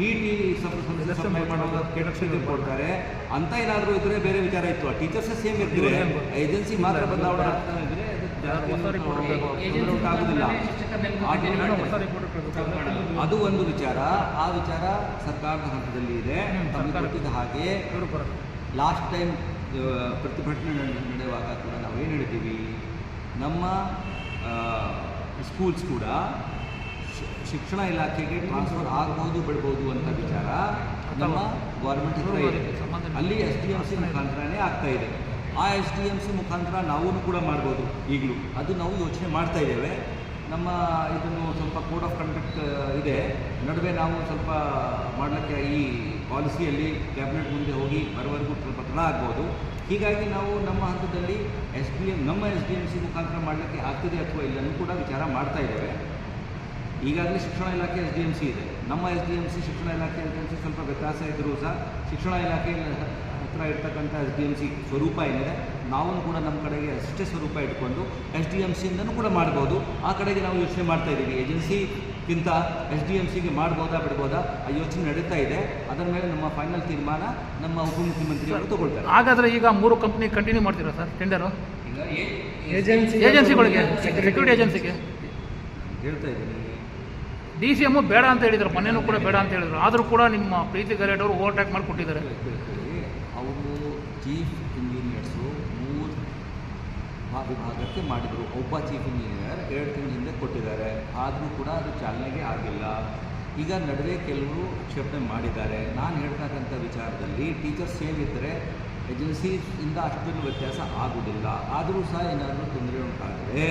E T supply ಮಾಡುವಾಗ ಕೆಳಕ್ಷಿಗೆ ಕೊಡ್ತಾರೆ ಅಂತ ಏನಾದರೂ ಇದ್ರೆ ಬೇರೆ ವಿಚಾರ ಇತ್ತು ಟೀಚರ್ಸ್ ಸೇಮ್ ಇರ್ತಾರೆ ಏಜೆನ್ಸಿ ಮಾತ್ರ ಬದಲಾವಣೆ ಇದ್ರೆ ಅದು ಒಂದು ವಿಚಾರ ಆ ವಿಚಾರ ಸರ್ಕಾರದ ಹಂತದಲ್ಲಿ ಇದೆ ಹಾಗೆ ಲಾಸ್ಟ್ ಟೈಮ್ ಪ್ರತಿಭಟನೆ ನಡೆ- ನಡೆಯುವಾಗ ಕೂಡ ಏನು ಹೇಳ್ತೀವಿ ನಮ್ಮ ಸ್ಕೂಲ್ಸ್ ಕೂಡ ಶಿಕ್ಷಣ ಇಲಾಖೆಗೆ ಟ್ರಾನ್ಸ್ಫರ್ ಆಗ್ಬೋದು ಬಿಡ್ಬೋದು ಅಂತ ವಿಚಾರ ನಮ್ಮ ಗೌರ್ಮೆಂಟ್ ಹತ್ರ ಇದೆ. ಇಲ್ಲ. ಅಲ್ಲಿ ಎಸ್ ಡಿ ಎಂ ಸಿ ಮುಖಾಂತರನೇ ಆಗ್ತಾ ಇದೆ. ಆ ಎಸ್ ಡಿ ಎಂ ಸಿ ಮುಖಾಂತರ ನಾವು ಕೂಡ ಮಾಡ್ಬೋದು ಈಗಲೂ. ಅದು ನಾವು ಯೋಚನೆ ಮಾಡ್ತಾ ಇದ್ದೇವೆ. ನಮ್ಮ ಇದನ್ನು ಸ್ವಲ್ಪ ಕೋಡ್ ಆಫ್ ಕಂಡಕ್ಟ್ ಇದೆ. ನಡುವೆ ನಾವು ಸ್ವಲ್ಪ ಮಾಡಲಿಕ್ಕೆ ಈ ಪಾಲಿಸಿಯಲ್ಲಿ ಕ್ಯಾಬಿನೆಟ್ ಮುಂದೆ ಹೋಗಿ ಬರೋವರೆಗೂ ಸ್ವಲ್ಪ ತಡ ಆಗ್ಬೋದು. ಹೀಗಾಗಿ ನಾವು ನಮ್ಮ ಹಂತದಲ್ಲಿ ಎಸ್ ಡಿ ಎಂ ನಮ್ಮ ಎಸ್ ಡಿ ಎಂ ಸಿ ಮುಖಾಂತರ ಮಾಡಲಿಕ್ಕೆ ಆಗ್ತದೆ ಅಥವಾ ಇಲ್ಲನೂ ಕೂಡ ವಿಚಾರ ಮಾಡ್ತಾ ಇದ್ದೇವೆ. ಈಗಾಗಲೇ ಶಿಕ್ಷಣ ಇಲಾಖೆ ಎಸ್ ಡಿ ಎಂ ಸಿ ಇದೆ. ನಮ್ಮ ಎಸ್ ಡಿ ಎಂ ಸಿ ಶಿಕ್ಷಣ ಇಲಾಖೆ ಎಸ್ ಡಿ ಎಂ ಸಿ ಸ್ವಲ್ಪ ವ್ಯತ್ಯಾಸ ಇದ್ದರೂ ಸಹ ಶಿಕ್ಷಣ ಇಲಾಖೆ ಹತ್ರ ಇರ್ತಕ್ಕಂಥ ಎಸ್ ಡಿ ಎಂ ಸಿ ಸ್ವರೂಪ ಏನಿದೆ ನಾವು ಕೂಡ ನಮ್ಮ ಕಡೆಗೆ ಅಷ್ಟೇ ಸ್ವರೂಪ ಇಟ್ಕೊಂಡು ಎಸ್ ಡಿ ಎಂ ಸಿಯಿಂದನೂ ಕೂಡ ಮಾಡ್ಬೋದು. ಆ ಕಡೆಗೆ ನಾವು ಯೋಚನೆ ಮಾಡ್ತಾ ಇದ್ದೀವಿ. ಏಜೆನ್ಸಿಗಿಂತ ಎಸ್ ಡಿ ಎಂ ಸಿಗೆ ಮಾಡ್ಬೋದಾ ಬಿಡ್ಬೋದಾ ಆ ಯೋಚನೆ ನಡೀತಾ ಇದೆ. ಅದರ ಮೇಲೆ ನಮ್ಮ ಫೈನಲ್ ತೀರ್ಮಾನ ನಮ್ಮ ಉಪಮುಖ್ಯಮಂತ್ರಿಗಳು ತಗೊಳ್ತಾರೆ. ಹಾಗಾದ್ರೆ ಈಗ ಮೂರು ಕಂಪ್ನಿ ಕಂಟಿನ್ಯೂ ಮಾಡ್ತೀರಾ ಸರ್ ಟೆಂಡರು? ಈಗ ಏಜೆನ್ಸಿ ಏಜೆನ್ಸಿಗಳಿಗೆ ಸೆಕ್ಯೂರಿಟಿ ಏಜೆನ್ಸಿಗೆ. ಹೇಳ್ತಾ ಇದ್ದೀನಿ. ಡಿ ಸಿ ಎಮ್ಮು ಬೇಡ ಅಂತ ಹೇಳಿದ್ರು. ಮೊನ್ನೆನೂ ಕೂಡ ಬೇಡ ಅಂತ ಹೇಳಿದ್ರು. ಆದರೂ ಕೂಡ ನಿಮ್ಮ ಪ್ರೀತಿ ಗರೇಟ್ ಅವರು ಓವರ್ಟೇಕ್ ಮಾಡಿ ಕೊಟ್ಟಿದ್ದಾರೆ ಅವರು ಚೀಫ್ ಇಂಜಿನಿಯರ್ಸು ಮೂರು ವಿಭಾಗಕ್ಕೆ ಮಾಡಿದರು. ಒಬ್ಬ ಚೀಫ್ ಇಂಜಿನಿಯರ್ ಎರಡು ತಿಂಗಳ ಹಿಂದೆ ಕೊಟ್ಟಿದ್ದಾರೆ. ಆದರೂ ಕೂಡ ಅದು ಚಾಲನೆಗೆ ಆಗಿಲ್ಲ. ಈಗ ನಡುವೆ ಕೆಲವರು ಆಕ್ಷೇಪಣೆ ಮಾಡಿದ್ದಾರೆ. ನಾನು ಹೇಳ್ತಕ್ಕಂಥ ವಿಚಾರದಲ್ಲಿ ಟೀಚರ್ಸ್ ಸೇಮ್ ಇದ್ದರೆ ಏಜೆನ್ಸಿಯಿಂದ ಅಷ್ಟೊಂದು ವ್ಯತ್ಯಾಸ ಆಗುವುದಿಲ್ಲ. ಆದರೂ ಸಹ ಏನಾದರೂ ತೊಂದರೆ ಉಂಟಾದರೆ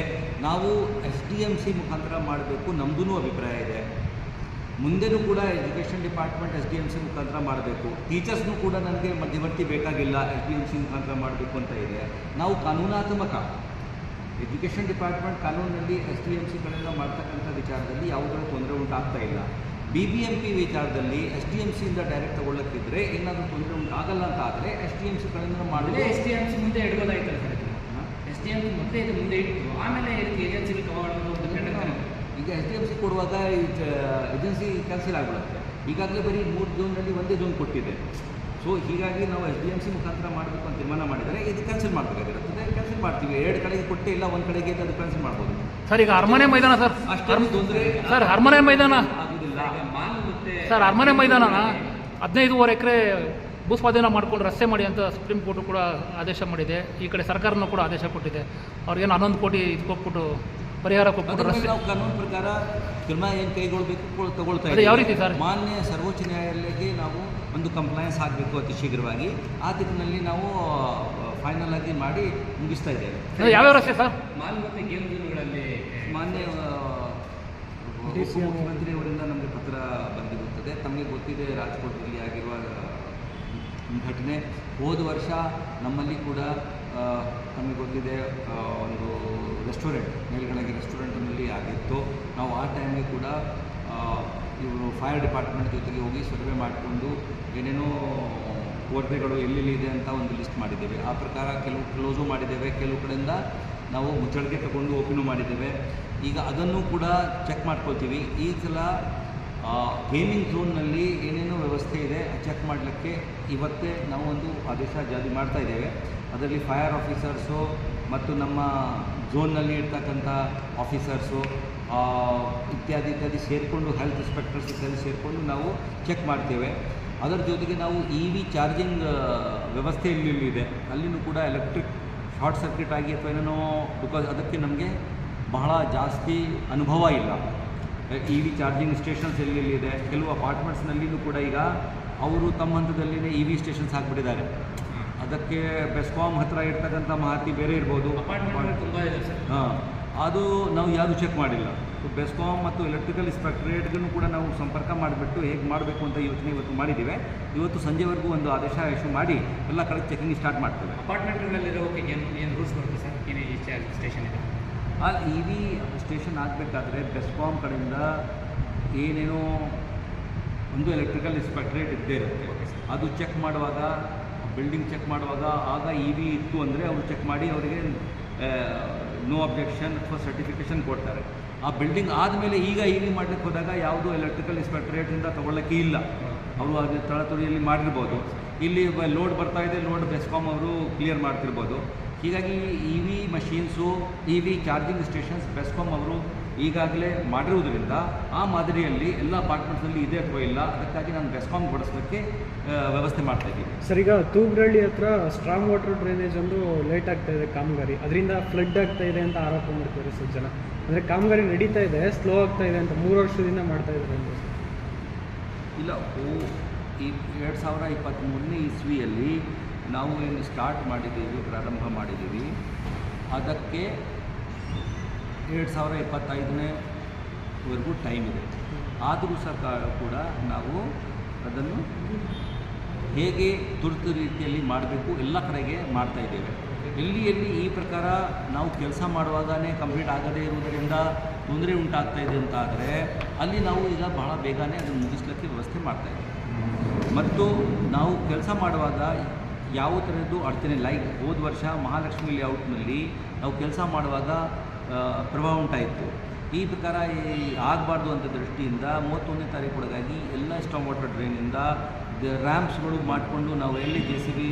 ನಾವು ಎಸ್ ಡಿ ಎಂ ಸಿ ಮುಖಾಂತರ ಮಾಡಬೇಕು ನಮ್ಮದೂ ಅಭಿಪ್ರಾಯ ಇದೆ. ಮುಂದೆನೂ ಕೂಡ education department S D M C ಮುಖಾಂತರ ಮಾಡಬೇಕು. ಟೀಚರ್ಸ್ನೂ ಕೂಡ ನನಗೆ ಮಧ್ಯವರ್ತಿ ಬೇಕಾಗಿಲ್ಲ ಎಸ್ ಡಿ ಎಂ ಸಿ ಮುಖಾಂತರ ಮಾಡಬೇಕು ಅಂತ ಇದೆ. ನಾವು ಕಾನೂನಾತ್ಮಕ, ಎಜುಕೇಷನ್ ಡಿಪಾರ್ಟ್ಮೆಂಟ್ ಕಾನೂನಿನಲ್ಲಿ ಎಸ್ ಡಿ ಎಂ ಸಿ ಕಡೆಯಿಂದ ಮಾಡ್ತಕ್ಕಂಥ ವಿಚಾರದಲ್ಲಿ ಯಾವುದರ ತೊಂದರೆ ಉಂಟಾಗ್ತಾ ಇಲ್ಲ. ಬಿ ಬಿ ಎಂ ಪಿ ವಿಚಾರದಲ್ಲಿ ಎಸ್ ಡಿ ಎಂ ಸಿಯಿಂದ ಡೈರೆಕ್ಟ್ ತಗೊಳ್ಳಕ್ಕಿದ್ರೆ ಏನಾದರೂ ತೊಂದರೆ ಉಂಟಾಗಲ್ಲ ಅಂತ ಆದರೆ ಎಸ್ ಡಿ ಎಂ ಸಿ ಕಡೆಯಿಂದ ಮಾಡಿದ್ರೆ ಎಸ್ ಡಿ ಎಂ ಸಿ ಮುಂದೆ ಇಡ್ಬೋದಾಯ್ತಲ್ಲ sir S D M C ಮೊದಲೇ ಇದು ಮುಂದೆ ಇಟ್ಟು ಆಮೇಲೆ ಇದಕ್ಕೆ ಏಜೆನ್ಸಿಗೆ ಟೆಂಡರ್ ಈಗ ಎಸ್ ಡಿ ಎಂ ಸಿ ಕೊಡುವಾಗ ಏಜೆನ್ಸಿ ಕ್ಯಾನ್ಸಲ್ ಆಗಿಬಿಡುತ್ತೆ. ಈಗಾಗಲೇ ಬರೀ ಮೂರು ಜೂನ್ನಲ್ಲಿ ಒಂದೇ ಜೂನ್ ಕೊಟ್ಟಿದೆ. ಸೊ ಹೀಗಾಗಿ ನಾವು ಎಸ್ ಡಿ ಎಂ ಸಿ ಮುಖಾಂತರ ಮಾಡಬೇಕು ಅಂತ ತೀರ್ಮಾನ ಮಾಡಿದರೆ ಇದು ಕ್ಯಾನ್ಸಲ್ ಮಾಡಬೇಕಾಗಿರುತ್ತೆ ಕ್ಯಾನ್ಸಲ್ ಮಾಡ್ತೀವಿ. ಎರಡು ಕಡೆಗೆ ಕೊಟ್ಟೇ ಇಲ್ಲ ಒಂದು ಕಡೆಗೆ ಅದು ಕ್ಯಾನ್ಸಲ್ ಮಾಡ್ಬೋದು. ಸರ್ ಈಗ ಅರಮನೆ ಮೈದಾನ ಸರ್. ಅಷ್ಟೊಂದು ತೊಂದರೆ ಸರ್ ಅರಮನೆ ಮೈದಾನ. ಸರ್ ಅರಮನೆ ಮೈದಾನನ ಹದಿನೈದುವರೆ ಎಕರೆ ಭೂಸ್ವಾಧೀನ ಮಾಡ್ಕೊಂಡು ರಸ್ತೆ ಮಾಡಿ ಅಂತ ಸುಪ್ರೀಂ ಕೋರ್ಟು ಕೂಡ ಆದೇಶ ಮಾಡಿದೆ. ಈ ಕಡೆ ಸರ್ಕಾರನೂ ಕೂಡ ಆದೇಶ ಕೊಟ್ಟಿದೆ. ಅವ್ರಿಗೇನು ಹನ್ನೊಂದು ಕೋಟಿ ಇದು ಕೊಟ್ಬಿಟ್ಟು ಪರಿಹಾರ ಕೊಟ್ಬಿಟ್ಟು ರಸ್ತೆ ನಾವು ಕಾನೂನು ಪ್ರಕಾರ ಕ್ರಮ ಏನು ಕೈಗೊಳ್ಳಬೇಕು ಕೊ- ತಗೊಳ್ತಾ ಇದೆ ಯಾವ ರೀತಿ ಸರ್? ಮಾನ್ಯ ಸರ್ವೋಚ್ಚ ನ್ಯಾಯಾಲಯಕ್ಕೆ ನಾವು ಒಂದು ಕಂಪ್ಲೈನ್ಸ್ ಆಗಬೇಕು ಅತಿ ಶೀಘ್ರವಾಗಿ ಆ ದಿಕ್ಕಿನಲ್ಲಿ ನಾವು ಫೈನಲ್ ಆಗಿ ಮಾಡಿ ಮುಗಿಸ್ತಾ ಇದ್ದೇವೆ. ಯಾವ್ಯಾವ ರಸ್ತೆ ಸರ್? ಮಾನ್ಯ ಮತ್ತೆ ಗೇಮ್ ಝೋನ್ಗಳಲ್ಲಿ ಸಿ ಆ, ಅವರಿಂದ ನಮಗೆ ಪತ್ರ ಬಂದಿರುತ್ತದೆ. ತಮಗೆ ಗೊತ್ತಿದೆ ರಾಜ್ಕೋಟ್ನಲ್ಲಿ ಆಗಿರುವ ಘಟನೆ. ಹೋದ ವರ್ಷ ನಮ್ಮಲ್ಲಿ ಕೂಡ ನಮಗೆ ಗೊತ್ತಿದೆ ಒಂದು ರೆಸ್ಟೋರೆಂಟ್ ಮೇಲ್ಗಣಗಿ ರೆಸ್ಟೋರೆಂಟ್ನಲ್ಲಿ ಆಗಿತ್ತು. ನಾವು ಆ ಟೈಮ್ಗೆ ಕೂಡ ಇವರು ಫೈರ್ ಡಿಪಾರ್ಟ್ಮೆಂಟ್ ಜೊತೆಗೆ ಹೋಗಿ ಸರ್ವೆ ಮಾಡಿಕೊಂಡು ಏನೇನೋ ಕೊರತೆಗಳು ಎಲ್ಲೆಲ್ಲಿ ಇದೆ ಅಂತ ಒಂದು ಲಿಸ್ಟ್ ಮಾಡಿದ್ದೇವೆ. ಆ ಪ್ರಕಾರ ಕೆಲವು ಕ್ಲೋಸು ಮಾಡಿದ್ದೇವೆ. ಕೆಲವು ಕಡೆಯಿಂದ ನಾವು ಮುಚ್ಚಳಿಗೆ ತಗೊಂಡು ಓಪನು ಮಾಡಿದ್ದೇವೆ. ಈಗ ಅದನ್ನು ಕೂಡ ಚೆಕ್ ಮಾಡ್ಕೊಳ್ತೀವಿ. ಈ ಸಲ ಗೇಮಿಂಗ್ ಝೋನ್ನಲ್ಲಿ ಏನೇನೋ ವ್ಯವಸ್ಥೆ ಇದೆ ಚೆಕ್ ಮಾಡಲಿಕ್ಕೆ ಇವತ್ತೇ ಒಂದು ಆದೇಶ ಜಾರಿ ಮಾಡ್ತಾ ಇದ್ದೇವೆ. ಅದರಲ್ಲಿ ಫೈರ್ ಆಫೀಸರ್ಸು ಮತ್ತು ನಮ್ಮ ಝೋನ್ನಲ್ಲಿ ಇರ್ತಕ್ಕಂಥ ಆಫೀಸರ್ಸು ಇತ್ಯಾದಿ ಇತ್ಯಾದಿ ಸೇರಿಕೊಂಡು ಹೆಲ್ತ್ ಇನ್ಸ್ಪೆಕ್ಟರ್ಸ್ ಇತ್ಯಾದಿ ಸೇರಿಕೊಂಡು ನಾವು ಚೆಕ್ ಮಾಡ್ತೇವೆ. ಅದರ ಜೊತೆಗೆ ನಾವು ಇ ವಿ ಚಾರ್ಜಿಂಗ್ ವ್ಯವಸ್ಥೆ ಇದೆ. ಅಲ್ಲಿನೂ ಕೂಡ ಎಲೆಕ್ಟ್ರಿಕ್ ಶಾರ್ಟ್ ಸರ್ಕ್ಯೂಟ್ ಆಗಿ ಅಥವಾ ಏನೇನೋ ಬಿಕಾಸ್ ಅದಕ್ಕೆ ನಮಗೆ ಬಹಳ ಜಾಸ್ತಿ ಅನುಭವ ಇಲ್ಲ. ಇ ವಿ ಚಾರ್ಜಿಂಗ್ ಸ್ಟೇಷನ್ಸ್ ಎಲ್ಲೆಲ್ಲಿದೆ ಕೆಲವು ಅಪಾರ್ಟ್ಮೆಂಟ್ಸ್ನಲ್ಲಿಯೂ ಕೂಡ ಈಗ ಅವರು ತಮ್ಮ ಹಂತದಲ್ಲಿನೇ ಇ ವಿ ಸ್ಟೇಷನ್ಸ್ ಹಾಕ್ಬಿಟ್ಟಿದ್ದಾರೆ. ಅದಕ್ಕೆ ಬೆಸ್ಕಾಮ್ ಹತ್ರ ಇರ್ತಕ್ಕಂಥ ಮಾಹಿತಿ ಬೇರೆ ಇರ್ಬೋದು. ಅಪಾರ್ಟ್ಮೆಂಟ್ ತುಂಬಾ ಇದೆ ಸರ್. ಹಾಂ ಅದು ನಾವು ಯಾರು ಚೆಕ್ ಮಾಡಿಲ್ಲ. ಬೆಸ್ಕಾಮ್ ಮತ್ತು ಎಲೆಕ್ಟ್ರಿಕಲ್ ಇನ್ಸ್ಪೆಕ್ಟ್ರೇಟ್ಗೂ ಕೂಡ ನಾವು ಸಂಪರ್ಕ ಮಾಡಿಬಿಟ್ಟು ಹೇಗೆ ಮಾಡಬೇಕು ಅಂತ ಯೋಚನೆ ಇವತ್ತು ಮಾಡಿದ್ದೇವೆ. ಇವತ್ತು ಸಂಜೆವರೆಗೂ ಒಂದು ಆದೇಶ ಇಶ್ಯೂ ಮಾಡಿ ಎಲ್ಲ ಕಡೆ ಚೆಕಿಂಗ್ ಸ್ಟಾರ್ಟ್ ಮಾಡ್ತೇವೆ. ಅಪಾರ್ಟ್ಮೆಂಟ್ಗಳಲ್ಲಿರೋಕೆ ಏನು ಏನು ರೂಲ್ಸ್ ಬರುತ್ತೆ ಸರ್? ಏನು ಈ ಚಾರ್ಜ್ ಸ್ಟೇಷನ್ ಇದೆ? ಆ ಇ ವಿ ಸ್ಟೇಷನ್ ಆಗಬೇಕಾದ್ರೆ ಬೆಸ್ಕಾಮ್ ಕಡೆಯಿಂದ ಏನೇನೋ ಒಂದು ಎಲೆಕ್ಟ್ರಿಕಲ್ ಇನ್ಸ್ಪೆಕ್ಟ್ರೇಟ್ ಇದ್ದೇ ಇರುತ್ತೆ. ಅದು ಚೆಕ್ ಮಾಡುವಾಗ ಬಿಲ್ಡಿಂಗ್ ಚೆಕ್ ಮಾಡುವಾಗ ಆಗ ಇ ವಿ ಇತ್ತು ಅಂದರೆ ಅವರು ಚೆಕ್ ಮಾಡಿ ಅವರಿಗೆ ನೋ ಅಬ್ಜೆಕ್ಷನ್ ಅಥವಾ ಸರ್ಟಿಫಿಕೇಷನ್ ಕೊಡ್ತಾರೆ. ಆ ಬಿಲ್ಡಿಂಗ್ ಆದಮೇಲೆ ಈಗ ಇ ವಿ ಮಾಡಲಿಕ್ಕೆ ಹೋದಾಗ ಯಾವುದು ಎಲೆಕ್ಟ್ರಿಕಲ್ ಇನ್ಸ್ಪೆಕ್ಟ್ರೇಟಿಂದ ತೊಗೊಳ್ಳೋಕ್ಕೆ ಇಲ್ಲ. ಅವರು ಅದು ತಳತುಡಿಯಲ್ಲಿ ಮಾಡಿರ್ಬೋದು. ಇಲ್ಲಿ ಲೋಡ್ ಬರ್ತಾ ಇದೆ ಲೋಡ್ ಬೆಸ್ಕಾಮ್ ಅವರು ಕ್ಲಿಯರ್ ಮಾಡ್ತಿರ್ಬೋದು. ಹೀಗಾಗಿ E V machines E V charging stations BESCOM ಅವರು ಈಗಾಗಲೇ ಮಾಡಿರುವುದರಿಂದ ಆ ಮಾದರಿಯಲ್ಲಿ ಎಲ್ಲ ಅಪಾರ್ಟ್ಮೆಂಟ್ಸಲ್ಲಿ ಇದೆ ಅಥವಾ ಇಲ್ಲ ಅದಕ್ಕಾಗಿ ನಾನು ಬೆಸ್ಕಾಮ್ ಬಡಿಸೋದಕ್ಕೆ ವ್ಯವಸ್ಥೆ ಮಾಡ್ತಾ ಇದ್ದೀನಿ. ಸರ್ ಈಗ ತೂಬ್ರಳ್ಳಿ ಹತ್ರ ಸ್ಟ್ರಾಂಗ್ ವಾಟರ್ ಡ್ರೈನೇಜ್ ಒಂದು ಲೇಟ್ ಆಗ್ತಾ ಇದೆ ಕಾಮಗಾರಿ. ಅದರಿಂದ ಫ್ಲಡ್ ಆಗ್ತಾ ಇದೆ ಅಂತ ಆರೋಪ ಮಾಡ್ತಾರೆ ಸರ್ ಜನ. ಅಂದರೆ ಕಾಮಗಾರಿ ನಡೀತಾ ಇದೆ ಸ್ಲೋ ಆಗ್ತಾ ಇದೆ ಅಂತ ಮೂರು ವರ್ಷದಿಂದ ಮಾಡ್ತಾ ಇದ್ದಾರೆ ಅಂತ ಇಲ್ಲ ಓ ಈ ಎರಡು ಸಾವಿರ ಇಪ್ಪತ್ತ್ಮೂರನೇ ಇಸ್ವಿಯಲ್ಲಿ ನಾವು ಏನು ಸ್ಟಾರ್ಟ್ ಮಾಡಿದ್ದೀವಿ, ಪ್ರಾರಂಭ ಮಾಡಿದ್ದೀವಿ. ಅದಕ್ಕೆ ಎರಡು ಸಾವಿರ ಇಪ್ಪತ್ತೈದನೇವರೆಗೂ ಟೈಮ್ ಇದೆ. ಆದರೂ ಸಹ ಕೂಡ ನಾವು ಅದನ್ನು ಹೇಗೆ ತುರ್ತು ರೀತಿಯಲ್ಲಿ ಮಾಡಬೇಕು ಎಲ್ಲ ಕಡೆಗೆ ಮಾಡ್ತಾ ಇದ್ದೇವೆ. ಎಲ್ಲಿ ಎಲ್ಲಿ ಈ ಪ್ರಕಾರ ನಾವು ಕೆಲಸ ಮಾಡುವಾಗಲೇ ಕಂಪ್ಲೀಟ್ ಆಗದೇ ಇರುವುದರಿಂದ ತೊಂದರೆ ಉಂಟಾಗ್ತಾ ಇದೆ ಅಂತ ಆದರೆ ಅಲ್ಲಿ ನಾವು ಈಗ ಬಹಳ ಬೇಗನೆ ಅದನ್ನು ಮುಗಿಸ್ಲಿಕ್ಕೆ ವ್ಯವಸ್ಥೆ ಮಾಡ್ತಾ ಇದ್ದೇವೆ. ಮತ್ತು ನಾವು ಕೆಲಸ ಮಾಡುವಾಗ ಯಾವ ಥರದ್ದು ಅಡಚಣೆ ಲೈಕ್ ಹೋದ ವರ್ಷ ಮಹಾಲಕ್ಷ್ಮಿ ಲೇಔಟ್ನಲ್ಲಿ ನಾವು ಕೆಲಸ ಮಾಡುವಾಗ ಪ್ರಭಾವ ಉಂಟಾಯಿತು. ಈ ಪ್ರಕಾರ ಆಗಬಾರ್ದು ಅಂತ ದೃಷ್ಟಿಯಿಂದ ಮೂವತ್ತೊಂದನೇ ತಾರೀಕು ಒಳಗಾಗಿ ಎಲ್ಲ ಸ್ಟಾಮ್ ವಾಟರ್ ಡ್ರೈನಿಂದ ರ್ಯಾಂಪ್ಸ್ಗಳು ಮಾಡಿಕೊಂಡು ನಾವು ಎಲ್ಲಿ ಜೆ ಸಿ ಬಿ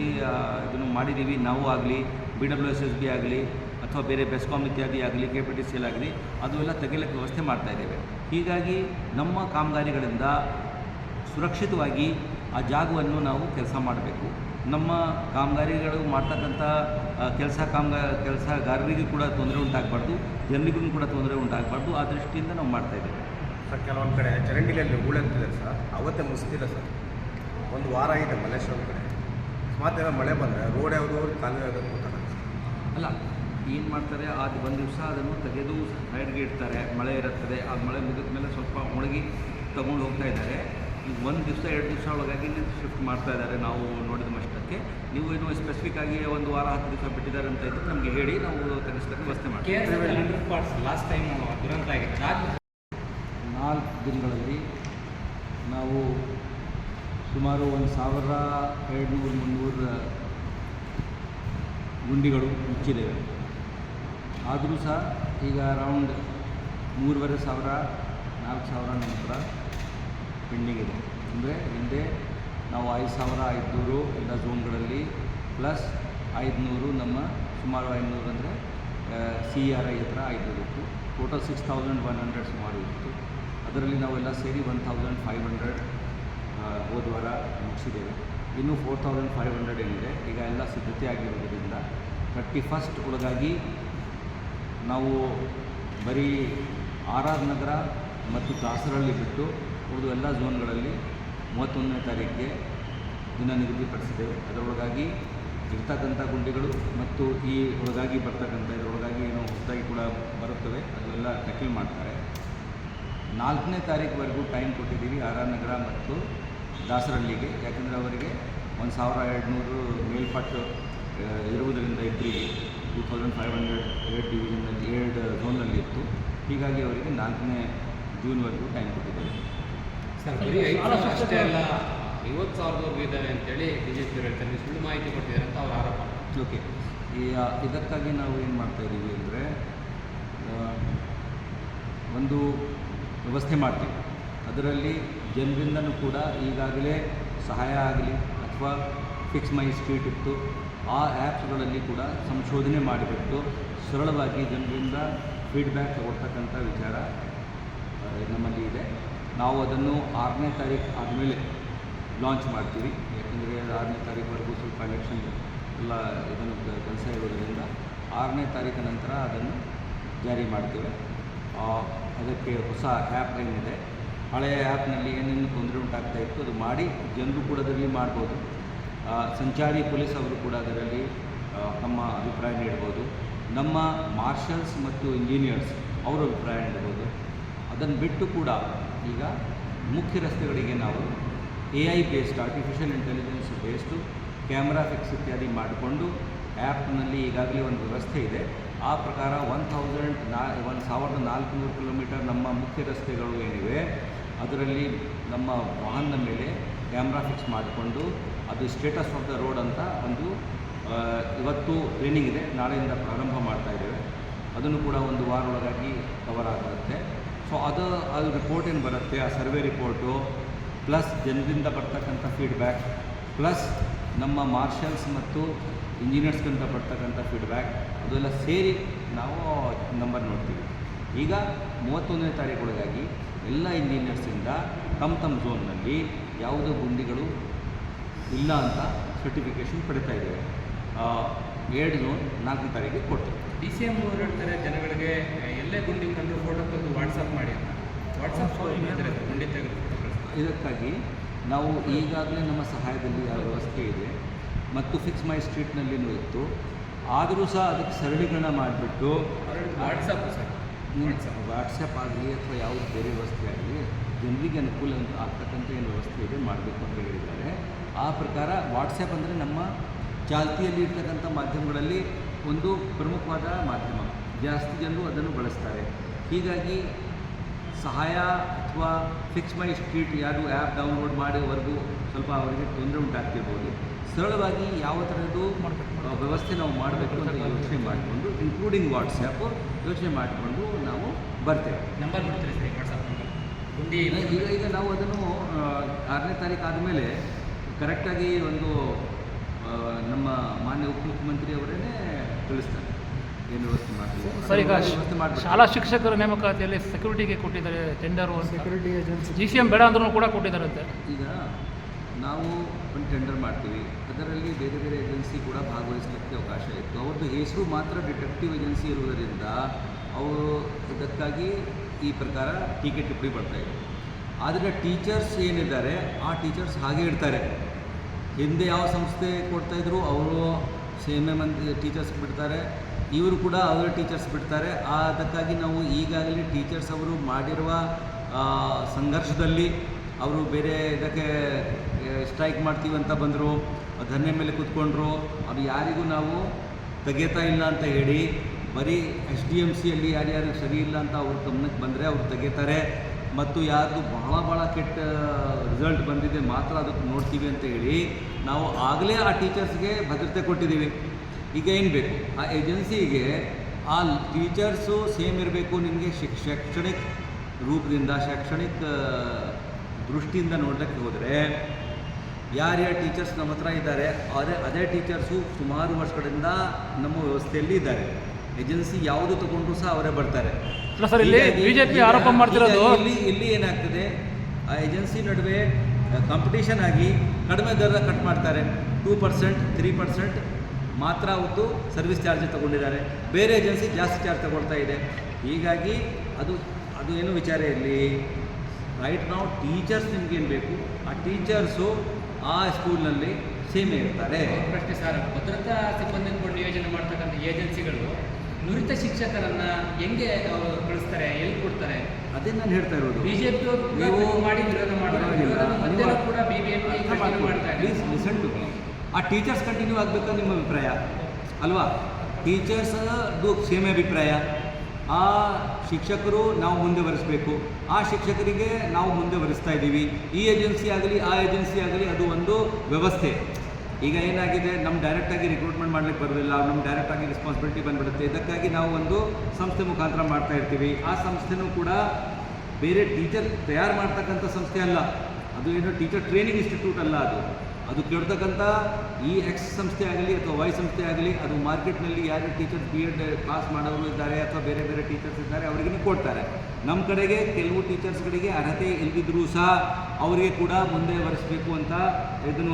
ಇದನ್ನು ಮಾಡಿದ್ದೀವಿ, ನಾವು ಆಗಲಿ B W S S B ಆಗಲಿ, ಅಥವಾ ಬೇರೆ ಬೆಸ್ಕಾಮ್ ಇತ್ಯಾದಿ ಆಗಲಿ K P T C L ಆಗಲಿ, ಅದು ಎಲ್ಲ ತೆಗೆಯಲಿಕ್ಕೆ ವ್ಯವಸ್ಥೆ ಮಾಡ್ತಾ ಇದ್ದೇವೆ. ಹೀಗಾಗಿ ನಮ್ಮ ಕಾಮಗಾರಿಗಳಿಂದ ಸುರಕ್ಷಿತವಾಗಿ ಆ ಜಾಗವನ್ನು ನಾವು ಕೆಲಸ ಮಾಡಬೇಕು. ನಮ್ಮ ಕಾಮಗಾರಿಗಳು ಮಾಡ್ತಕ್ಕಂಥ ಕೆಲಸ ಕಾಮಗಾರ ಕೆಲಸಗಾರರಿಗೆ ಕೂಡ ತೊಂದರೆ ಉಂಟಾಗಬಾರ್ದು ಜನರಿಗೂ ಕೂಡ ತೊಂದರೆ ಉಂಟಾಗಬಾರ್ದು ಆ ದೃಷ್ಟಿಯಿಂದ ನಾವು ಮಾಡ್ತಾ ಇದ್ದೇವೆ. ಸರ್ ಕೆಲವೊಂದು ಕಡೆ ಚರಂಡಿಲಲ್ಲಿ ಹೂಳಂತಿದೆ ಸರ್ ಅವತ್ತೇ ಮುಗಿಸ್ತಿಲ್ಲ ಸರ್. ಒಂದು ವಾರ ಇದೆ ಮಲ್ಲೇಶ್ವರ ಕಡೆ. ಮತ್ತೆ ಮಳೆ ಬಂದರೆ ರೋಡ್ ಯಾವುದು ಕಾಲುವೆ ಯಾವುದೋ ಗೊತ್ತಾಗಲ್ಲ ಅಲ್ಲ ಏನು ಮಾಡ್ತಾರೆ ಅದು ಒಂದು ದಿವಸ ಅದನ್ನು ತೆಗೆದು ಸೈಡ್ಗೆ ಇಡ್ತಾರೆ ಮಳೆ ಇರುತ್ತದೆ ಆ ಮಳೆ ಮುಗಿದ ಮೇಲೆ ಸ್ವಲ್ಪ ಒಣಗಿ ತಗೊಂಡು ಹೋಗ್ತಾ ಇದ್ದಾರೆ. ಈಗ ಒಂದು ದಿವಸ ಎರಡು ದಿವಸ ಒಳಗಾಗಿ ಶಿಫ್ಟ್ ಮಾಡ್ತಾ ಇದ್ದಾರೆ. ನಾವು ನೋಡಿದ ಮಷ್ಟಕ್ಕೆ ನೀವು ಏನು ಸ್ಪೆಸಿಫಿಕ್ ಆಗಿ ಒಂದು ವಾರ ಹತ್ತು ದಿವಸ ಬಿಟ್ಟಿದ್ದಾರೆ ಅಂತ ಇದ್ದರೆ ನಮಗೆ ಹೇಳಿ ನಾವು ತೆಗೆಸ್ಲಿಕ್ಕೆ ವ್ಯವಸ್ಥೆ ಮಾಡ್ತೀವಿ. ಲಾಸ್ಟ್ ಟೈಮ್ ದುರಂತ ಆಗಿದೆ. ಅದಾದ ನಾಲ್ಕು ದಿನಗಳಲ್ಲಿ ನಾವು ಸುಮಾರು ಒಂದು ಸಾವಿರ ಎರಡುನೂರು ಮುನ್ನೂರು ಗುಂಡಿಗಳು ಮುಚ್ಚಿದ್ದೇವೆ. ಆದರೂ ಸಹ ಈಗ ಅರೌಂಡ್ ಮೂರುವರೆ ಸಾವಿರ ನಾಲ್ಕು ಸಾವಿರ ನಂತರ ಪೆಂಡಿಂಗ್ ಇದೆ ಅಂದರೆ ಹಿಂದೆ ನಾವು ಐದು ಸಾವಿರ ಐದುನೂರು ಎಲ್ಲ ಝೋನ್ಗಳಲ್ಲಿ ಪ್ಲಸ್ ಐದುನೂರು ನಮ್ಮ ಸುಮಾರು ಐನೂರು ಅಂದರೆ ಸಿ ಆರ್ ಐ ಹತ್ರ ಐದುನೂರು ಇತ್ತು. Total six thousand one hundred ಸುಮಾರು ಇತ್ತು. ಅದರಲ್ಲಿ ನಾವೆಲ್ಲ ಸೇರಿ ಒನ್ ತೌಸಂಡ್ ಫೈವ್ ಹಂಡ್ರೆಡ್ ಹೋದ ವಾರ ಮುಗಿಸಿದ್ದೇವೆ. ಇನ್ನೂ ಫೋರ್ ತೌಸಂಡ್ ಫೈವ್ ಹಂಡ್ರೆಡ್ ಏನಿದೆ, ಈಗ ಎಲ್ಲ ಸಿದ್ಧತೆ ಆಗಿರೋದ್ರಿಂದ ತರ್ಟಿ ಫಸ್ಟ್ ಒಳಗಾಗಿ ನಾವು ಬರೀ ಆರ್ ಆರ್ ನಗರ ಮತ್ತು ದಾಸರಳ್ಳಿ ಬಿಟ್ಟು ಉಳಿದು ಎಲ್ಲ ಝೋನ್ಗಳಲ್ಲಿ ಮೂವತ್ತೊಂದನೇ ತಾರೀಕಿಗೆ ದಿನ ನಿಗದಿಪಡಿಸಿದ್ದೇವೆ ಅದರೊಳಗಾಗಿ ಇರ್ತಕ್ಕಂಥ ಗುಂಡಿಗಳು ಮತ್ತು ಈ ಒಳಗಾಗಿ ಬರ್ತಕ್ಕಂಥ ಇದರೊಳಗಾಗಿ ಏನೋ ಹೊಸದಾಗಿ ಕೂಡ ಬರುತ್ತವೆ. ಅದೆಲ್ಲ ಟ್ಯಾಕಲ್ ಮಾಡ್ತಾರೆ. ನಾಲ್ಕನೇ ತಾರೀಕುವರೆಗೂ ಟೈಮ್ ಕೊಟ್ಟಿದ್ದೀವಿ ನಗರ ಮತ್ತು ದಾಸರಳ್ಳಿಗೆ ಯಾಕೆಂದರೆ ಅವರಿಗೆ ಒಂದು ಸಾವಿರ ಎರಡುನೂರು ಮೇಲ್ಪಟ್ಟು ಆ, ಇರುವುದರಿಂದ ಇಬ್ಬರಿಗೆ two thousand five hundred eight ಡಿವಿಷನ್ನಲ್ಲಿ ಎರಡು ಝೋನ್ನಲ್ಲಿ ಇತ್ತು. ಹೀಗಾಗಿ ಅವರಿಗೆ ನಾಲ್ಕನೇ ಜೂನ್ವರೆಗೂ ಟೈಮ್ ಕೊಟ್ಟಿದ್ದೇವೆ. ಸರ್ ಬರೀ ಐದು ಸಾವಿರ ಅಷ್ಟೇ ಅಲ್ಲ, ಐವತ್ತು ಸಾವಿರದವರೆಗೂ ಇದ್ದಾವೆ ಅಂತೇಳಿ ಬಿ ಹೇಳ್ತಾರೆ. ನೀವು ಸುಳ್ಳು ಮಾಹಿತಿ ಕೊಟ್ಟಿದ್ದಾರೆ ಅಂತ ಅವ್ರ ಆರೋಪ. ಓಕೆ. ಈ ಇದಕ್ಕಾಗಿ ನಾವು ಏನು ಮಾಡ್ತಾ ಇದ್ದೀವಿ ಅಂದರೆ ಒಂದು ವ್ಯವಸ್ಥೆ ಮಾಡ್ತೀವಿ. ಅದರಲ್ಲಿ ಜನರಿಂದನೂ ಕೂಡ ಈಗಾಗಲೇ ಸಹಾಯ ಆಗಲಿ ಅಥವಾ ಫಿಕ್ಸ್ ಮೈ ಸ್ಟ್ರೀಟ್ ಇತ್ತು, ಆ ಆ್ಯಪ್ಸ್ಗಳಲ್ಲಿ ಕೂಡ ಸಂಶೋಧನೆ ಮಾಡಿಬಿಟ್ಟು ಸರಳವಾಗಿ ಜನರಿಂದ ಫೀಡ್ಬ್ಯಾಕ್ ತಗೊಳ್ತಕ್ಕಂಥ ವಿಚಾರ ನಮ್ಮಲ್ಲಿ ಇದೆ. ನಾವು ಅದನ್ನು ಆರನೇ ತಾರೀಕು ಆದಮೇಲೆ ಲಾಂಚ್ ಮಾಡ್ತೀವಿ. ಯಾಕೆಂದರೆ ಆರನೇ ತಾರೀಕುವರೆಗೂ ಸ್ವಲ್ಪ ಎಲೆಕ್ಷನ್ ಎಲ್ಲ ಇದನ್ನು ಕೆಲಸ ಇರೋದರಿಂದ ಆರನೇ ತಾರೀಕು ನಂತರ ಅದನ್ನು ಜಾರಿ ಮಾಡ್ತೇವೆ. ಅದಕ್ಕೆ ಹೊಸ ಆ್ಯಪ್ ಏನಿದೆ, ಹಳೆಯ ಆ್ಯಪ್ನಲ್ಲಿ ಏನೇನು ತೊಂದರೆ ಉಂಟಾಗ್ತಾ ಇತ್ತು ಅದು ಮಾಡಿ ಜನರು ಕೂಡ ಅದರಲ್ಲಿ ಮಾಡ್ಬೋದು. ಸಂಚಾರಿ ಪೊಲೀಸ್ ಅವರು ಕೂಡ ಅದರಲ್ಲಿ ತಮ್ಮ ಅಭಿಪ್ರಾಯ ನೀಡ್ಬೋದು. ನಮ್ಮ ಮಾರ್ಷಲ್ಸ್ ಮತ್ತು ಇಂಜಿನಿಯರ್ಸ್ ಅವರ ಅಭಿಪ್ರಾಯ ನೀಡ್ಬೋದು. ಅದನ್ನು ಬಿಟ್ಟು ಕೂಡ ಈಗ ಮುಖ್ಯ ರಸ್ತೆಗಳಿಗೆ ನಾವು A I based artificial intelligence based camera fix ಇತ್ಯಾದಿ ಮಾಡಿಕೊಂಡು ಆ್ಯಪ್ನಲ್ಲಿ ಈಗಾಗಲೇ ಒಂದು ವ್ಯವಸ್ಥೆ ಇದೆ. ಆ ಪ್ರಕಾರ ಒನ್ ಥೌಸಂಡ್ ನಾ, ಒಂದು ಸಾವಿರದ ನಾಲ್ಕುನೂರು ಕಿಲೋಮೀಟರ್ ನಮ್ಮ ಮುಖ್ಯ ರಸ್ತೆಗಳು ಏನಿವೆ, ಅದರಲ್ಲಿ ನಮ್ಮ ವಾಹನದ ಮೇಲೆ ಕ್ಯಾಮ್ರಾ ಫಿಕ್ಸ್ ಮಾಡಿಕೊಂಡು ಅದು ಸ್ಟೇಟಸ್ ಆಫ್ ದ ರೋಡ್ ಅಂತ ಒಂದು ಇವತ್ತು ಟ್ರೈನಿಂಗ್ ಇದೆ. ನಾಳೆಯಿಂದ ಪ್ರಾರಂಭ ಮಾಡ್ತಾ ಇದ್ದೇವೆ. ಅದನ್ನು ಕೂಡ ಒಂದು ವಾರ ಒಳಗಾಗಿ ಕವರ್ ಆಗಿರುತ್ತೆ ಸೊ ಅದು ಅಲ್ಲಿ ರಿಪೋರ್ಟ್ ಏನು ಬರುತ್ತೆ? ಆ ಸರ್ವೆ ರಿಪೋರ್ಟು ಪ್ಲಸ್ ಜನರಿಂದ ಬರ್ತಕ್ಕಂಥ ಫೀಡ್ಬ್ಯಾಕ್ ಪ್ಲಸ್ ನಮ್ಮ ಮಾರ್ಷಲ್ಸ್ ಮತ್ತು ಇಂಜಿನಿಯರ್ಸ್ಗಿಂತ ಬರ್ತಕ್ಕಂಥ ಫೀಡ್ಬ್ಯಾಕ್ ಅದೆಲ್ಲ ಸೇರಿ ನಾವು ನಂಬರ್ ನೋಡ್ತೀವಿ. ಈಗ ಮೂವತ್ತೊಂದನೇ ತಾರೀಕೊಳಗಾಗಿ ಎಲ್ಲ ಇಂಜಿನಿಯರ್ಸಿಂದ ತಮ್ಮ ತಮ್ಮ ಝೋನ್ನಲ್ಲಿ ಯಾವುದೇ ಗುಂಡಿಗಳು ಇಲ್ಲ ಅಂತ ಸರ್ಟಿಫಿಕೇಷನ್ ಪಡಿತಾ ಇದ್ದೇವೆ. ಎರಡು ಝೋನ್ ನಾಲ್ಕನೇ ತಾರೀಕಿಗೆ ಕೊಡ್ತೇವೆ. ಡಿ ಸಿ ಎಂ ಅವರು ಹೇಳ್ತಾರೆ ಜನಗಳಿಗೆ ಎಲ್ಲೇ ಗುಂಡಿ ಕಂಡು ಫೋಟೋ ತೆಗೆದು ವಾಟ್ಸಪ್ ಮಾಡಿ ಅಂತ. ವಾಟ್ಸಪ್ ಇದ್ರೆ ಗುಂಡಿ ತೆಗೆದು ಇದಕ್ಕಾಗಿ ನಾವು ಈಗಾಗಲೇ ನಮ್ಮ ಸಹಾಯದಲ್ಲಿ ಆ ವ್ಯವಸ್ಥೆ ಇದೆ ಮತ್ತು ಫಿಕ್ಸ್ ಮೈ ಸ್ಟ್ರೀಟ್ನಲ್ಲಿನೂ ಇತ್ತು. ಆದರೂ ಸಹ ಅದಕ್ಕೆ ಸರಳೀಕರಣ ಮಾಡಿಬಿಟ್ಟು ವಾಟ್ಸಪ್ ಸರ್ ವಾಟ್ಸಪ್ ವಾಟ್ಸಪ್ ಆಗಲಿ ಅಥವಾ ಯಾವುದು ಬೇರೆ ವ್ಯವಸ್ಥೆ ಆಗಲಿ ಜನರಿಗೆ ಅನುಕೂಲ ಅಂತ ಆಗ್ತಕ್ಕಂಥ ಏನು ವ್ಯವಸ್ಥೆ ಇದೆ ಮಾಡಬೇಕು ಅಂತ ಹೇಳಿದ್ದಾರೆ. ಆ ಪ್ರಕಾರ ವಾಟ್ಸಪ್ ಅಂದರೆ ನಮ್ಮ ಚಾಲ್ತಿಯಲ್ಲಿ ಇರ್ತಕ್ಕಂಥ ಮಾಧ್ಯಮಗಳಲ್ಲಿ ಒಂದು ಪ್ರಮುಖವಾದ ಮಾಧ್ಯಮ. ಜಾಸ್ತಿ ಜನರು ಅದನ್ನು ಬಳಸ್ತಾರೆ. ಹೀಗಾಗಿ ಸಹಾಯ ಅಥವಾ ಫಿಕ್ಸ್ ಮೈ ಸ್ಟ್ರೀಟ್ ಯಾರು ಆ್ಯಪ್ ಡೌನ್ಲೋಡ್ ಮಾಡೋವರೆಗೂ ಸ್ವಲ್ಪ ಅವರಿಗೆ ತೊಂದರೆ ಉಂಟಾಗ್ತಿರ್ಬೋದು. ಸರಳವಾಗಿ ಯಾವ ಥರದ್ದು ವ್ಯವಸ್ಥೆ ನಾವು ಮಾಡಬೇಕು ಅಂತ ಯೋಚನೆ ಮಾಡಿಕೊಂಡು ಇನ್ಕ್ಲೂಡಿಂಗ್ ವಾಟ್ಸ್ಆ್ಯಪ್ ಯೋಚನೆ ಮಾಡಿಕೊಂಡು ನಾವು ಬರ್ತೇವೆ. ನಂಬರ್ ಬಿಡ್ತೀರಿ ಸರ್ ವಾಟ್ಸಪ್ ನಂಬರ್ ಈಗ ಈಗ ನಾವು ಅದನ್ನು ಆರನೇ ತಾರೀಕು ಆದಮೇಲೆ ಕರೆಕ್ಟಾಗಿ ಒಂದು ನಮ್ಮ ಮಾನ್ಯ ಉಪಮುಖ್ಯಮಂತ್ರಿ ಅವರೇ ತಿಳಿಸ್ತಾರೆ ಏನು ವ್ಯವಸ್ಥೆ ಮಾಡ್ತೀವಿ? ಸರ್ ಈಗ ವ್ಯವಸ್ಥೆ ಮಾಡ್ಬಿಡ್ತಾರೆ. ಶಾಲಾ ಶಿಕ್ಷಕರ ನೇಮಕಾತಿಯಲ್ಲಿ ಸೆಕ್ಯೂರಿಟಿಗೆ ಕೊಟ್ಟಿದ್ದಾರೆ tender security agency G C M ಬೇಡ ಅಂದ್ರೂ ಕೂಡ ಕೊಟ್ಟಿದ್ದಾರಂತೆ. ಈಗ ನಾವು ಒಂದು ಟೆಂಡರ್ ಮಾಡ್ತೀವಿ. ಅದರಲ್ಲಿ ಬೇರೆ ಬೇರೆ ಏಜೆನ್ಸಿ ಕೂಡ ಭಾಗವಹಿಸಲಿಕ್ಕೆ ಅವಕಾಶ ಇತ್ತು. ಅವ್ರದ್ದು ಹೆಸರು ಮಾತ್ರ ಡಿಟೆಕ್ಟಿವ್ ಏಜೆನ್ಸಿ ಇರುವುದರಿಂದ ಅವರು ಇದಕ್ಕಾಗಿ ಈ ಪ್ರಕಾರ ಟೀಕೆ ಟಿಪ್ಪಣಿ ಬರ್ತಾ ಇದೆ. ಆದರೆ ಟೀಚರ್ಸ್ ಏನಿದ್ದಾರೆ ಆ ಟೀಚರ್ಸ್ ಹಾಗೆ ಇರ್ತಾರೆ. ಹಿಂದೆ ಯಾವ ಸಂಸ್ಥೆ ಕೊಡ್ತಾಯಿದ್ರು ಅವರು ಸೇಮೆ ಅಂತ ಟೀಚರ್ಸ್ ಬಿಡ್ತಾರೆ, ಇವರು ಕೂಡ ಅವರ ಟೀಚರ್ಸ್ ಬಿಡ್ತಾರೆ. ಅದಕ್ಕಾಗಿ ನಾವು ಈಗಾಗಲೇ ಟೀಚರ್ಸ್ ಅವರು ಮಾಡಿರುವ ಸಂಘರ್ಷದಲ್ಲಿ ಅವರು ಬೇರೆ ಇದಕ್ಕೆ ಸ್ಟ್ರೈಕ್ ಮಾಡ್ತೀವಿ ಅಂತ ಬಂದರು ಧನ್ಯ ಮೇಲೆ ಕೂತ್ಕೊಂಡ್ರು. ಅದು ಯಾರಿಗೂ ನಾವು ತೆಗೆತಾ ಇಲ್ಲ ಅಂತ ಹೇಳಿ, ಬರೀ ಎಸ್ ಡಿ ಎಂ ಸಿಯಲ್ಲಿ ಯಾರ್ಯಾರು ಸರಿ ಇಲ್ಲ ಅಂತ ಅವ್ರ ಗಮನಕ್ಕೆ ಬಂದರೆ ಅವ್ರು ತೆಗಿತಾರೆ. ಮತ್ತು ಯಾರ್ದು ಬಹಳ ಭಾಳ ಕೆಟ್ಟ ರಿಸಲ್ಟ್ ಬಂದಿದೆ ಮಾತ್ರ ಅದಕ್ಕೆ ನೋಡ್ತೀವಿ ಅಂತ ಹೇಳಿ ನಾವು ಆಗಲೇ ಆ ಟೀಚರ್ಸ್ಗೆ ಭದ್ರತೆ ಕೊಟ್ಟಿದ್ದೀವಿ. ಈಗ ಏನು ಬೇಕು? ಆ ಏಜೆನ್ಸಿಗೆ ಆ ಟೀಚರ್ಸು ಸೇಮ್ ಇರಬೇಕು ನಿಮಗೆ ಶಿಕ್, ಶೈಕ್ಷಣಿಕ ರೂಪದಿಂದ, ಶೈಕ್ಷಣಿಕ ದೃಷ್ಟಿಯಿಂದ ನೋಡೋಕ್ಕೆ ಹೋದರೆ ಯಾರ್ಯಾರು ಟೀಚರ್ಸ್ ನಮ್ಮ ಹತ್ರ ಇದ್ದಾರೆ ಅದೇ ಅದೇ ಟೀಚರ್ಸು ಸುಮಾರು ವರ್ಷಗಳಿಂದ ನಮ್ಮ ವ್ಯವಸ್ಥೆಯಲ್ಲಿ ಇದ್ದಾರೆ. ಏಜೆನ್ಸಿ ಯಾವುದು ತಗೊಂಡ್ರು ಸಹ ಅವರೇ ಬರ್ತಾರೆ. ಸರ್, ಇಲ್ಲಿ ಆರೋಪ ಮಾಡ್ತಿರೋದು- ಇಲ್ಲಿ ಇಲ್ಲಿ ಏನಾಗ್ತದೆ ಆ ಏಜೆನ್ಸಿ ನಡುವೆ ಕಾಂಪಿಟೇಷನ್ ಆಗಿ ಕಡಿಮೆ ದರ ಕಟ್ ಮಾಡ್ತಾರೆ. ಟೂ ಪರ್ಸೆಂಟ್ ತ್ರೀ ಪರ್ಸೆಂಟ್ ಮಾತ್ರ ಅವತ್ತು ಸರ್ವಿಸ್ ಚಾರ್ಜ್ ತಗೊಂಡಿದ್ದಾರೆ. ಬೇರೆ ಏಜೆನ್ಸಿ ಜಾಸ್ತಿ ಚಾರ್ಜ್ ತಗೊಳ್ತಾ ಇದೆ. ಹೀಗಾಗಿ ಅದು ಅದು ಏನು ವಿಚಾರ ಇರಲಿ. ರೈಟ್ ನಾವು ಟೀಚರ್ಸ್ ನಿಮ್ಗೇನು ಬೇಕು? ಆ ಟೀಚರ್ಸು ಆ ಸ್ಕೂಲ್ನಲ್ಲಿ ಸೇಮೆ ಇರ್ತಾರೆ. ಪ್ರಶ್ನೆ ಸರ್ ಭದ್ರತಾ ಸಿಬ್ಬಂದಿ ಕೊಂಡು ನಿಯೋಜನೆ ಮಾಡ್ತಕ್ಕಂಥ ಏಜೆನ್ಸಿಗಳು ನುರಿತ ಶಿಕ್ಷಕರನ್ನ ಹೆಂಗೆ ಅವರು ಕಳಿಸ್ತಾರೆ ಎಲ್ಲಿ ಕೊಡ್ತಾರೆ? ಅದೇ ನಾನು ಹೇಳ್ತಾ ಇರೋದು. ಬಿಜೆಪಿ ನೀವು ಮಾಡಿ ವಿರೋಧ ಮಾಡಿದ್ರು ಕೂಡ ಬಿಬಿಎಂಪಿ ಪ್ಲೀಸ್ ಲಿಸನ್ ಟು ಆ ಟೀಚರ್ಸ್ ಕಂಟಿನ್ಯೂ ಆಗಬೇಕು ನಿಮ್ಮ ಅಭಿಪ್ರಾಯ? ಅಲ್ವಾ? ಟೀಚರ್ಸ್ದು ಸೇಮ್ ಅಭಿಪ್ರಾಯ. ಆ ಶಿಕ್ಷಕರು ನಾವು ಮುಂದೆ ಬರೆಸಬೇಕು ಆ ಶಿಕ್ಷಕರಿಗೆ ನಾವು ಮುಂದೆ ಬರೆಸ್ತಾ ಇದ್ದೀವಿ ಈ ಏಜೆನ್ಸಿ ಆಗಲಿ ಆ ಏಜೆನ್ಸಿ ಆಗಲಿ ಅದು ಒಂದು ವ್ಯವಸ್ಥೆ. ಈಗ ಏನಾಗಿದೆ? ನಮ್ಮ ಡೈರೆಕ್ಟಾಗಿ ರಿಕ್ರೂಟ್ಮೆಂಟ್ ಮಾಡ್ಲಿಕ್ಕೆ ಬರೋದಿಲ್ಲ ನಮ್ಮ ಡೈರೆಕ್ಟಾಗಿ ರೆಸ್ಪಾನ್ಸಿಬಿಲಿಟಿ ಬಂದ್ಬಿಡುತ್ತೆ. ಇದಕ್ಕಾಗಿ ನಾವು ಒಂದು ಸಂಸ್ಥೆ ಮುಖಾಂತರ ಮಾಡ್ತಾ ಇರ್ತೀವಿ. ಆ ಸಂಸ್ಥೆನೂ ಕೂಡ ಬೇರೆ ಟೀಚರ್ ತಯಾರು ಮಾಡ್ತಕ್ಕಂಥ ಸಂಸ್ಥೆ ಅಲ್ಲ. ಅದು ಏನು ಟೀಚರ್ ಟ್ರೈನಿಂಗ್ ಇನ್ಸ್ಟಿಟ್ಯೂಟ್ ಅಲ್ಲ ಅದು. ಅದು ಕೇಳ್ತಕ್ಕಂಥ ಈ ಎಕ್ಸ್ ಸಂಸ್ಥೆ ಆಗಲಿ ಅಥವಾ ವೈ ಸಂಸ್ಥೆ ಆಗಲಿ, ಅದು ಮಾರ್ಕೆಟ್ನಲ್ಲಿ ಯಾರು ಟೀಚರ್ ಬಿ ಎಡ್ ಪಾಸ್ ಮಾಡೋರು ಇದ್ದಾರೆ ಅಥವಾ ಬೇರೆ ಬೇರೆ ಟೀಚರ್ಸ್ ಇದ್ದಾರೆ, ಅವರಿಗೆ ಕೊಡ್ತಾರೆ. ನಮ್ಮ ಕಡೆಗೆ ಕೆಲವು ಟೀಚರ್ಸ್ಗಳಿಗೆ ಅರ್ಹತೆ ಇಲ್ಲದಿದ್ದರೂ ಸಹ ಅವರಿಗೆ ಕೂಡ ಮುಂದೆ ಬರೆಸಬೇಕು ಅಂತ ಇದನ್ನು